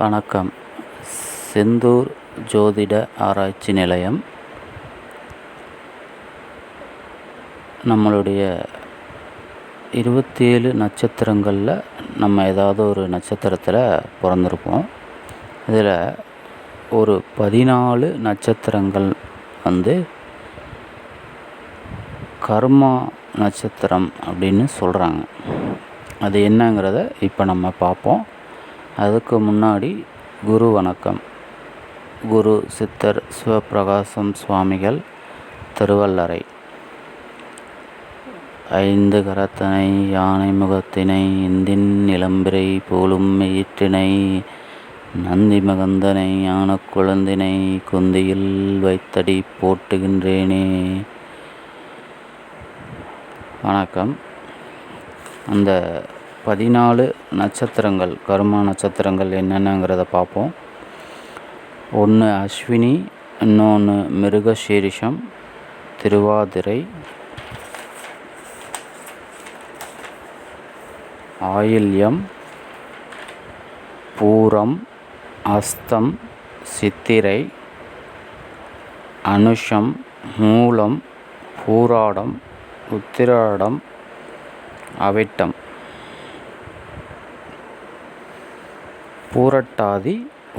வணக்கம். செந்தூர் ஜோதிட ஆராய்ச்சி நிலையம் நம்மளுடைய இருபத்தி ஏழு நட்சத்திரங்களில் நம்ம ஏதாவது ஒரு நட்சத்திரத்தில் பிறந்திருப்போம். இதில் ஒரு பதினாலு நட்சத்திரங்கள் வந்து கர்மா நட்சத்திரம் அப்படின்னு சொல்கிறாங்க அது என்னங்கிறத இப்போ நம்ம பார்ப்போம். அதுக்கு முன்னாடி குரு வணக்கம். குரு சித்தர் சிவப்பிரகாசம் சுவாமிகள் திருவல்லறை ஐந்து கரத்தனை யானை முகத்தினை இந்தின் இளம்பிரை போலும் மெயிற்றினை நந்தி மகந்தனை ஞான குழந்தினை குந்தியில் வைத்தடி போட்டுகின்றேனே. வணக்கம். அந்த பதினாலு நட்சத்திரங்கள் கரும நட்சத்திரங்கள் என்னென்னங்கிறத பார்ப்போம். ஒன்று அஸ்வினி இன்னொன்று மிருகசீரிஷம் திருவாதிரை ஆயில்யம் பூரம் அஸ்தம் சித்திரை அனுஷம் மூலம் பூராடம் உத்திராடம் அவிட்டம். பூரட்டாதி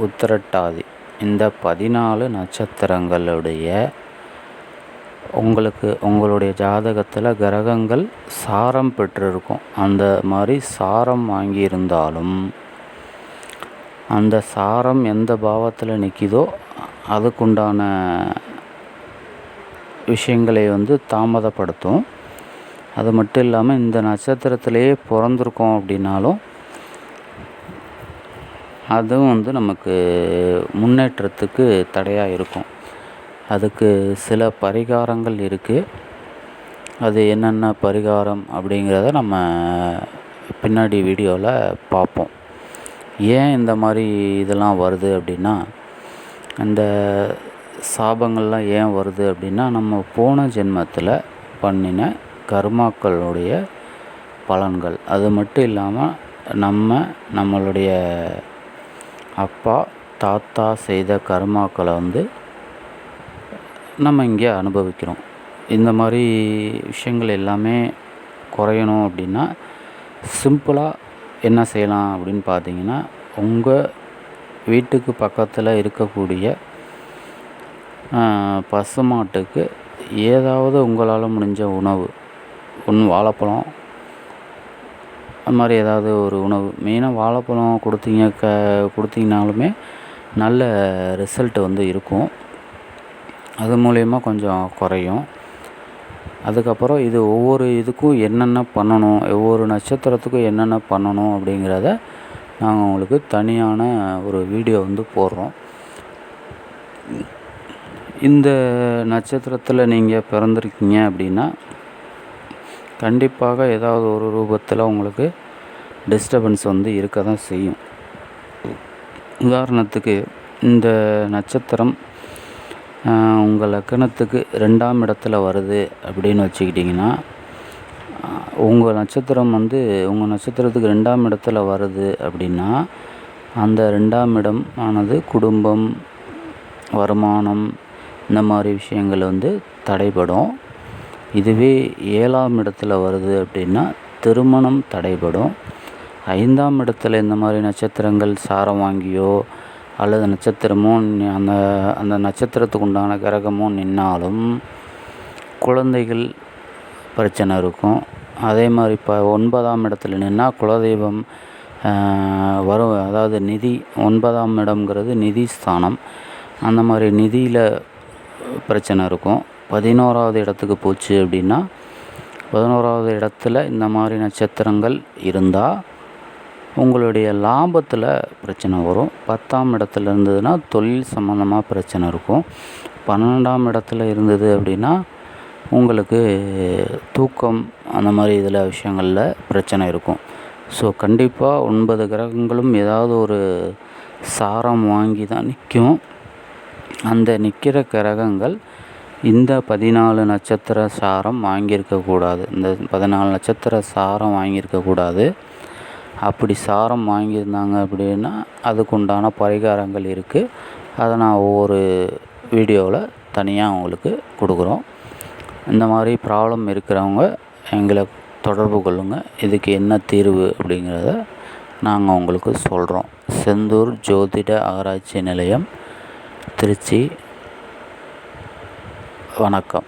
உத்திரட்டாதி. இந்த பதினாலு நட்சத்திரங்களுடைய உங்களுக்கு உங்களுடைய ஜாதகத்தில் கிரகங்கள் சாரம் பெற்றிருக்கும். அந்த மாதிரி சாரம் வாங்கியிருந்தாலும் அந்த சாரம் எந்த பாவத்தில் நிற்கிதோ அதுக்குண்டான விஷயங்களை வந்து தாமதப்படுத்தும். அது மட்டும் இல்லாமல் இந்த நட்சத்திரத்திலேயே பிறந்திருக்கோம் அப்படின்னாலும் அதுவும் வந்து நமக்கு முன்னேற்றத்துக்கு தடையாக இருக்கும். அதுக்கு சில பரிகாரங்கள் இருக்குது அது என்னென்ன பரிகாரம் அப்படிங்கிறத நம்ம பின்னாடி வீடியோவில் பார்ப்போம். ஏன் இந்த மாதிரி இதெல்லாம் வருது அப்படின்னா அந்த சாபங்கள்லாம் ஏன் வருது அப்படின்னா நம்ம போன ஜென்மத்தில் பண்ணின கர்மாக்களுடைய பலன்கள். அது மட்டும் இல்லாமல் நம்ம நம்மளுடைய அப்பா தாத்தா செய்த கர்மாக்களை வந்து நம்ம இங்கே அனுபவிக்கிறோம். இந்த மாதிரி விஷயங்கள் எல்லாமே குறையணும் அப்படின்னா சிம்பிளாக என்ன செய்யலாம் அப்படின்னு பார்த்தீங்கன்னா உங்கள் வீட்டுக்கு பக்கத்தில் இருக்கக்கூடிய பசுமாட்டுக்கு ஏதாவது உங்களால் முடிஞ்ச உணவு ஒன்று வாழைப்பழம் அது மாதிரி ஏதாவது ஒரு உணவு. மெயினாக வாழைப்பழம் கொடுத்தீங்க க கொடுத்தீங்கனாலுமே நல்ல ரிசல்ட்டு வந்து இருக்கும். அது மூலயமா கொஞ்சம் குறையும். அதுக்கப்புறம் இது ஒவ்வொரு இதுக்கும் என்னென்ன பண்ணணும் ஒவ்வொரு நட்சத்திரத்துக்கும் என்னென்ன பண்ணணும் அப்படிங்கிறத நாங்கள் உங்களுக்கு தனியான ஒரு வீடியோ வந்து போடுறோம். இந்த நட்சத்திரத்தில் நீங்கள் பிறந்திருக்கீங்க அப்படின்னா கண்டிப்பாக ஏதாவது ஒரு ரூபத்தில் உங்களுக்கு டிஸ்டர்பன்ஸ் வந்து இருக்க தான் செய்யும். உதாரணத்துக்கு இந்த நட்சத்திரம் உங்கள் லக்கணத்துக்கு ரெண்டாம் இடத்துல வருது அப்படின்னு வச்சுக்கிட்டிங்கன்னா உங்கள் நட்சத்திரம் வந்து உங்கள் நட்சத்திரத்துக்கு ரெண்டாம் இடத்துல வருது அப்படின்னா அந்த ரெண்டாம் இடம் ஆனது குடும்பம் வருமானம் இந்த மாதிரி விஷயங்கள் வந்து தடைபடும். இதுவே ஏழாம் இடத்துல வருது அப்படின்னா திருமணம் தடைபடும். ஐந்தாம் இடத்துல இந்த மாதிரி நட்சத்திரங்கள் சாரம் வாங்கியோ அல்லது நட்சத்திரமோ அந்த அந்த நட்சத்திரத்துக்கு உண்டான கிரகமோ நின்னாலும் குழந்தைகள் பிரச்சனை இருக்கும். அதே மாதிரி இப்போ ஒன்பதாம் இடத்துல நின்னால் குலதெய்வம் வரும். அதாவது நிதி ஒன்பதாம் இடம்ங்கிறது நிதி ஸ்தானம். அந்த மாதிரி நிதியில் பிரச்சனை இருக்கும். பதினோராவது இடத்துக்கு போச்சு அப்படின்னா பதினோராவது இடத்துல இந்த மாதிரி நட்சத்திரங்கள் இருந்தால் உங்களுடைய லாபத்தில் பிரச்சனை வரும். பத்தாம் இடத்துல இருந்ததுன்னா தொழில் சம்மந்தமாக பிரச்சனை இருக்கும். பன்னெண்டாம் இடத்துல இருந்தது அப்படின்னா உங்களுக்கு தூக்கம் அந்த மாதிரி இதில் விஷயங்களில் பிரச்சனை இருக்கும். ஸோ கண்டிப்பாக ஒன்பது கிரகங்களும் ஏதாவது ஒரு சாரம் வாங்கி தான் நிற்கும் அந்த நிற்கிற கிரகங்கள் இந்த பதினாலு நட்சத்திர சாரம் வாங்கியிருக்கக்கூடாது இந்த பதினாலு நட்சத்திர சாரம் வாங்கியிருக்கக்கூடாது அப்படி சாரம் வாங்கியிருந்தாங்க அப்படின்னா அதுக்குண்டான பரிகாரங்கள் இருக்குது அதை நான் ஒவ்வொரு வீடியோவில் தனியாக அவங்களுக்கு கொடுக்குறோம். இந்த மாதிரி ப்ராப்ளம் இருக்கிறவங்க எங்களை தொடர்பு கொள்ளுங்கள் இதுக்கு என்ன தீர்வு அப்படிங்கிறத நாங்கள் உங்களுக்கு சொல்கிறோம் செந்தூர் ஜோதிட ஆராய்ச்சி நிலையம் திருச்சி வணக்கம்.